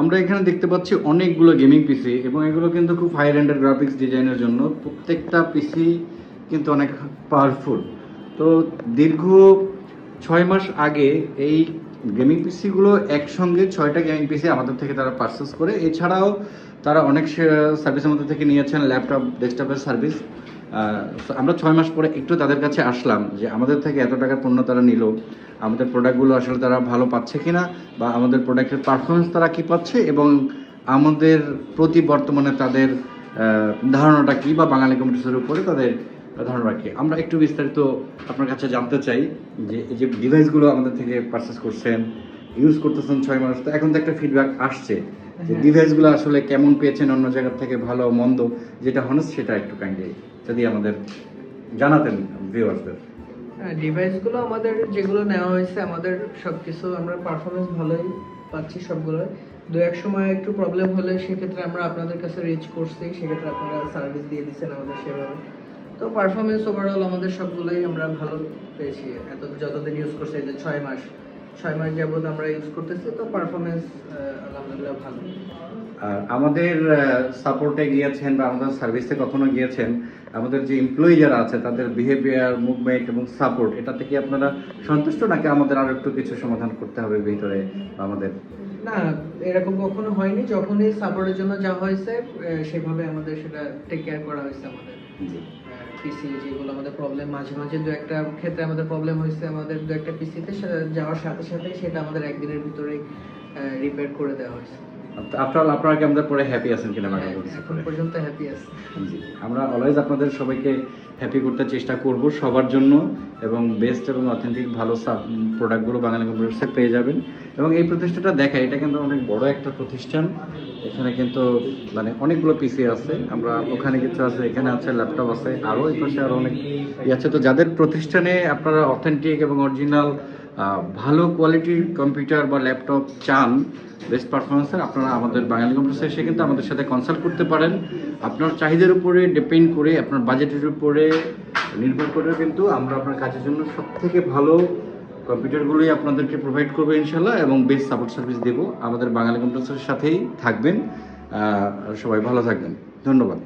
আমরা এখানে দেখতে পাচ্ছি অনেকগুলো গেমিং পিসি এবং এগুলো কিন্তু খুব হাই রেন্ডের গ্রাফিক্স ডিজাইনের জন্য প্রত্যেকটা পিসি কিন্তু অনেক পাওয়ারফুল তো দীর্ঘ ছয় মাস আগে এই গেমিং পিসিগুলো একসঙ্গে ছয়টা গেমিং পিসি আমাদের থেকে তারা পারচেস করে। এছাড়াও তারা অনেক সার্ভিস আমাদের থেকে নিয়েছেন ল্যাপটপ ডেস্কটপের সার্ভিস আমরা ছয় মাস পরে একটু তাদের কাছে আসলাম যে আমাদের থেকে এত টাকার পণ্য তারা নিল, আমাদের প্রোডাক্টগুলো আসলে তারা ভালো পাচ্ছে কি না বা আমাদের প্রোডাক্টের পারফরমেন্স তারা কী পাচ্ছে এবং আমাদের প্রতি বর্তমানে তাদের ধারণাটা কী বা বাঙালি কমিটিসের উপরে তাদের ধারণা কি? আমরা একটু বিস্তারিত আপনার কাছে জানতে চাই যে এই যে ডিভাইসগুলো আমাদের থেকে পারচেস করছেন ইউজ করতেছেন ছয় মাস তো এখন তো একটা ফিডব্যাক আসছে। যে হ্যাঁ। ডিভাইসগুলো আসলে কেমন পেয়েছেন অন্য জায়গা থেকে ভালো মন্দ যেটা হনস সেটা একটু কাইন্ডলি যদি আমাদের জানাতেন ভিউয়ার্সদের ডিভাইসগুলো আমাদের যেগুলো নেওয়া হয়েছে আমাদের সবকিছু আমরা পারফরমেন্স ভালোই পাচ্ছি সবগুলো দু এক সময় একটু প্রবলেম হলে সেক্ষেত্রে আমরা আপনাদের কাছে রিচ করছি সেক্ষেত্রে আপনারা সার্ভিস দিয়ে দিচ্ছেন আমাদের সেভাবে। তো পারফরমেন্স ওভারঅল আমাদের সবগুলোই আমরা ভালো পেয়েছি এত যতদিন ইউজ করছি এই যে ছয় মাস। ছয় মাস যাবত আমরা ইউজ করতেছি তো পারফরমেন্স আলহামদুলিল্লাহ ভালো। আর আমাদের সাপোর্টে গিয়েছেন বা আমাদের সার্ভিসে কখনো গিয়েছেন আমাদের যে এমপ্লয়ি যারা আছে তাদের বিহেভিয়ার মুভমেন্ট এবং সাপোর্ট এটা থেকে আপনারা সন্তুষ্ট নাকি আমাদের আরও একটু কিছু সমাধান করতে হবে ভিতরে বা আমাদের? না এরকম কখনো হয়নি। যখনই সাপোর্টের জন্য যা হয়েছে সেভাবে আমাদের সেটা টেক কেয়ার করা হয়েছে আমাদের। জি। পিসি যেগুলো আমাদের প্রবলেম মাঝে মাঝে দু একটা ক্ষেত্রে আমাদের প্রবলেম হয়েছে আমাদের দু একটা পিসিতে যাওয়ার সাথে সাথে সেটা আমাদের একদিনের ভিতরে রিপেয়ার করে দেওয়া হয়েছে। আফটার আপনারা কি আমাদের পরে হ্যাপি আছেন কিনা ম্যাডাম হ্যাঁ, এখন পর্যন্ত হ্যাপি আছে। জি আমরা অলওয়েজ আপনাদের সবাইকে হ্যাপি করতে চেষ্টা করব সবার জন্য এবং বেস্ট এবং অথেন্টিক ভালো প্রোডাক্টগুলো বাঙালি কম্পিউটার্সে পেয়ে যাবেন। এবং এই প্রতিষ্ঠানটা দেখায় এটা কিন্তু অনেক বড় একটা প্রতিষ্ঠান। এখানে কিন্তু মানে অনেকগুলো পিসি আছে। আমরা ওখানে কিছু আছে, এখানে আছে ল্যাপটপ আছে আরও এই পাশে আরও অনেক ইয়ে আছে। তো যাদের প্রতিষ্ঠানে আপনারা অথেন্টিক এবং অরিজিনাল ভালো কোয়ালিটির কম্পিউটার বা ল্যাপটপ চান বেস্ট পারফরমেন্সের আপনারা আমাদের বাঙালি কম্পিউটার এসে কিন্তু আমাদের সাথে কনসাল্ট করতে পারেন। আপনার চাহিদার উপরে ডিপেন্ড করে, আপনার বাজেটের উপরে নির্ভর করে কিন্তু আমরা আপনার কাজের জন্য সব থেকে ভালো কম্পিউটারগুলোই আপনাদেরকে প্রোভাইড করব ইনশাল্লাহ এবং বেস্ট সাপোর্ট সার্ভিস দেবো। আমাদের বাঙালি কম্পিউটার্সের সাথেই থাকবেন। সবাই ভালো থাকবেন। ধন্যবাদ।